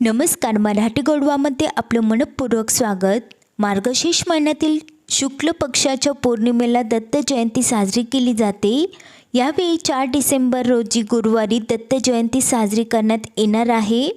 नमस्कार मराठी गोडवामध्ये आपलं मनपूर्वक स्वागत. मार्गशीर्ष महिन्यातील शुक्ल पक्षाच्या पौर्णिमेला दत्त जयंती साजरी केली जाते. यावेळी चार डिसेंबर रोजी गुरुवारी दत्त जयंती साजरी करण्यात येणार आहे.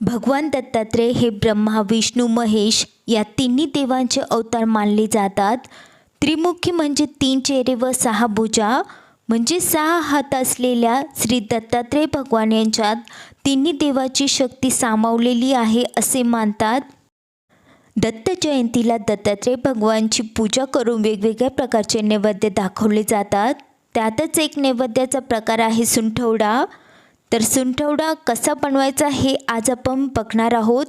भगवान दत्तात्रय हे ब्रह्मा विष्णू महेश या तिन्ही देवांचे अवतार मानले जातात. त्रिमुखी म्हणजे तीन चेहरे व सहा भुजा. म्हणजे सहा हात असलेल्या श्री दत्तात्रेय भगवान यांच्यात तिन्ही देवाची शक्ती सामावलेली आहे असे मानतात. दत्त जयंतीला दत्तात्रेय भगवानची पूजा करून वेगवेगळ्या प्रकारचे नैवेद्य दाखवले जातात. त्यातच एक नैवेद्याचा प्रकार आहे सुंठवडा. तर सुंठवडा कसा बनवायचा हे आज आपण बघणार आहोत.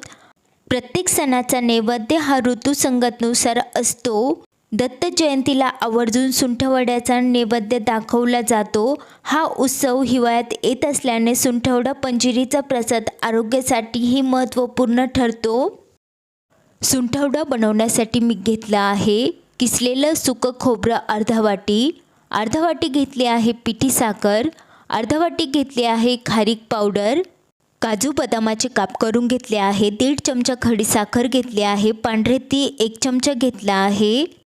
प्रत्येक सणाचा नैवेद्य हा ऋतुसंगतनुसार असतो. दत्त जयंतीला आवर्जून सुंठवड्याचा नैवेद्य दाखवला जातो. हा उत्सव हिवाळ्यात येत असल्याने सुंठवडा पंजिरीचा प्रसाद आरोग्यासाठीही महत्त्वपूर्ण ठरतो. सुंठवडा बनवण्यासाठी मी घेतला आहे. किसलेलं सुकं खोबरं अर्धा वाटी. अर्धा वाटी घेतली आहे पिठी साखर. अर्धा वाटी घेतली आहे खारीक पावडर. काजू बदामाचे काप करून घेतले आहे. दीड चमचा खडी साखर घेतली आहे. पांढरे ती एक चमचा घेतला आहे.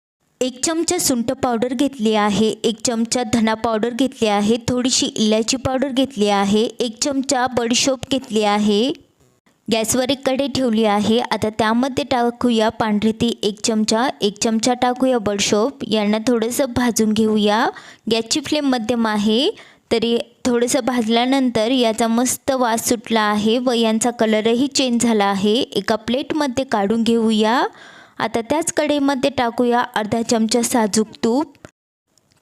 एक चमचा सुंठ पावडर घेतली आहे एक चमचा धना पावडर घेतली आहे थोडीशी इलायची पावडर घेतली आहे एक चमचा बडीशोप घेतली आहे. गॅसवर एक कढई ठेवली आहे आता त्यामध्ये टाकूया पांढरे ती एक चमचा एक चमचा टाकूया बडशोप यांना थोडंसं भाजून घेऊया. गॅसची फ्लेम मध्यम आहे तरी थोडंसं भाजल्यानंतर याचा मस्त वास सुटला आहे व यांचा कलरही चेंज झाला आहे. एका प्लेटमध्ये काढून घेऊया. आता त्याच कढईमध्ये टाकूया अर्धा चमचा साजूक तूप.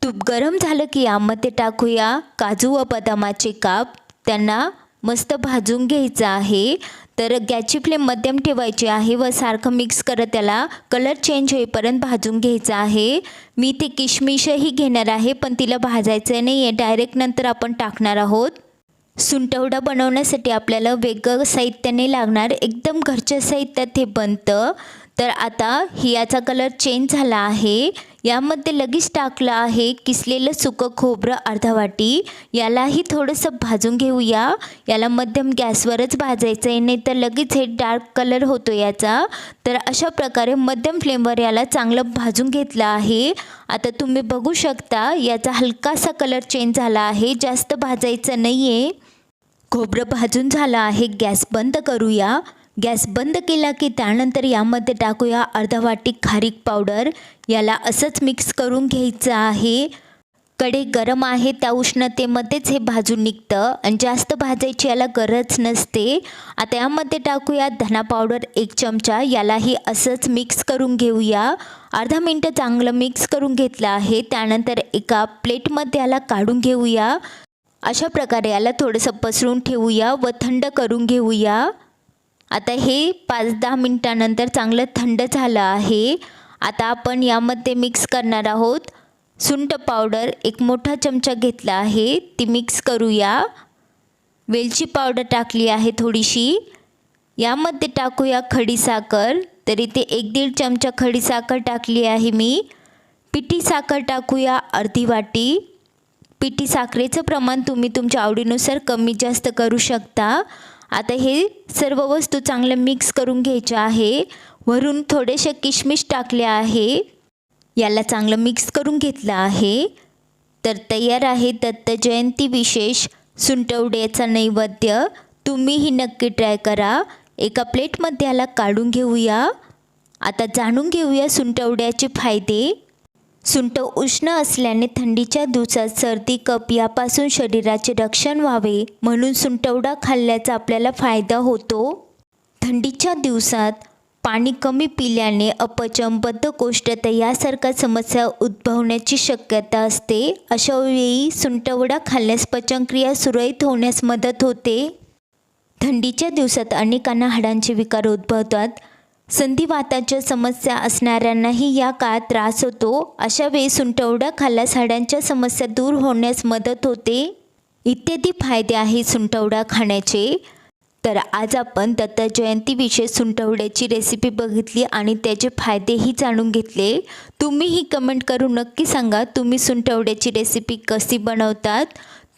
तूप गरम झालं की यामध्ये टाकूया काजू व बदामाचे काप. त्यांना मस्त भाजून घ्यायचं आहे. तर गॅसची फ्लेम मध्यम ठेवायची आहे व सारखं मिक्स करत त्याला कलर चेंज होईपर्यंत भाजून घ्यायचं आहे. मी ते किशमिशही घेणार आहे पण तिला भाजायचं नाही आहे डायरेक्ट नंतर आपण टाकणार आहोत. सुंटवडा बनवण्यासाठी आपल्याला वेगळं साहित्याने लागणार. एकदम घरच्या साहित्यात हे बनतं. तर आता ही याचा कलर चेंज झाला आहे. यामध्ये लगेच टाकलं आहे किसलेलं सुकं खोबरं अर्धा वाटी. यालाही थोडंसं भाजून घेऊया. याला मध्यम गॅसवरच भाजायचं आहे नाही तर लगेच हे डार्क कलर होतो याचा. तर अशा प्रकारे मध्यम फ्लेमवर याला चांगलं भाजून घेतलं आहे. आता तुम्ही बघू शकता याचा हलकासा कलर चेंज झाला आहे. जास्त भाजायचं नाही आहे खोबरं भाजून झालं आहे. गॅस बंद करूया. गॅस बंद केला की त्यानंतर यामध्ये टाकूया अर्धा वाटी खारीक पावडर. याला असंच मिक्स करून घ्यायचं आहे. कडे गरम आहे त्या उष्णतेमध्येच हे भाजून निघतं आणि जास्त भाजायची याला गरज नसते. आता यामध्ये टाकूया धना पावडर एक चमचा. यालाही असंच मिक्स करून घेऊया. अर्धा मिनटं चांगलं मिक्स करून घेतलं आहे. त्यानंतर एका प्लेटमध्ये याला काढून घेऊया. अशा प्रकारे याला थोडंसं पसरून ठेवूया व थंड करून घेऊया. आता हे पाच दहा मिनटानंतर चांगलं थंड झालं आहे. आता आपण यामध्ये मिक्स करणार आहोत सुंठ पावडर एक मोठा चमचा घेतला आहे ती मिक्स करूया. वेलची पावडर टाकली आहे थोडीशी. यामध्ये टाकूया खडी साखर तरी ते एक दीड चमचा खडी साखर टाकली आहे मी. पिठी साखर टाकूया अर्धी वाटी. पिठी साखरेचं प्रमाण तुम्ही तुमच्या आवडीनुसार कमी जास्त करू शकता. आता हे सर्व वस्तू चांगलं मिक्स करून घ्यायच्या आहे. वरून थोडेसे किशमिश टाकले आहे. याला चांगलं मिक्स करून घेतलं आहे. तर तयार आहे दत्त जयंती विशेष सुंटवड्याचा नैवेद्य. तुम्हीही नक्की ट्राय करा. एका प्लेटमध्ये याला काढून घेऊया. आता जाणून घेऊया सुंटवड्याचे फायदे. सुंठ उष्ण असल्याने थंडीच्या दिवसात सर्दी कप यापासून शरीराचे रक्षण व्हावे म्हणून सुंटवडा खाल्ल्याचा आपल्याला फायदा होतो. थंडीच्या दिवसात पाणी कमी पिल्याने अपचन बद्धकोष्ठता यासारख्या समस्या उद्भवण्याची शक्यता असते. अशा वेळी सुंटवडा खाल्ल्यास पचनक्रिया सुरळीत होण्यास मदत होते. थंडीच्या दिवसात अनेकांना हाडांचे विकार उद्भवतात. संधिवाताच्या समस्या असणाऱ्यांनाही या काळात त्रास होतो. अशा वेळी सुंटवडा खाल्ल्यास हाडांच्या समस्या दूर होण्यास मदत होते. इत्यादी फायदे आहेत सुंटवडा खाण्याचे. तर आज आपण दत्त जयंतीविषयी सुंटवड्याची रेसिपी बघितली आणि त्याचे फायदेही जाणून घेतले. तुम्हीही कमेंट करून नक्की सांगा तुम्ही सुंटवड्याची रेसिपी कशी बनवतात?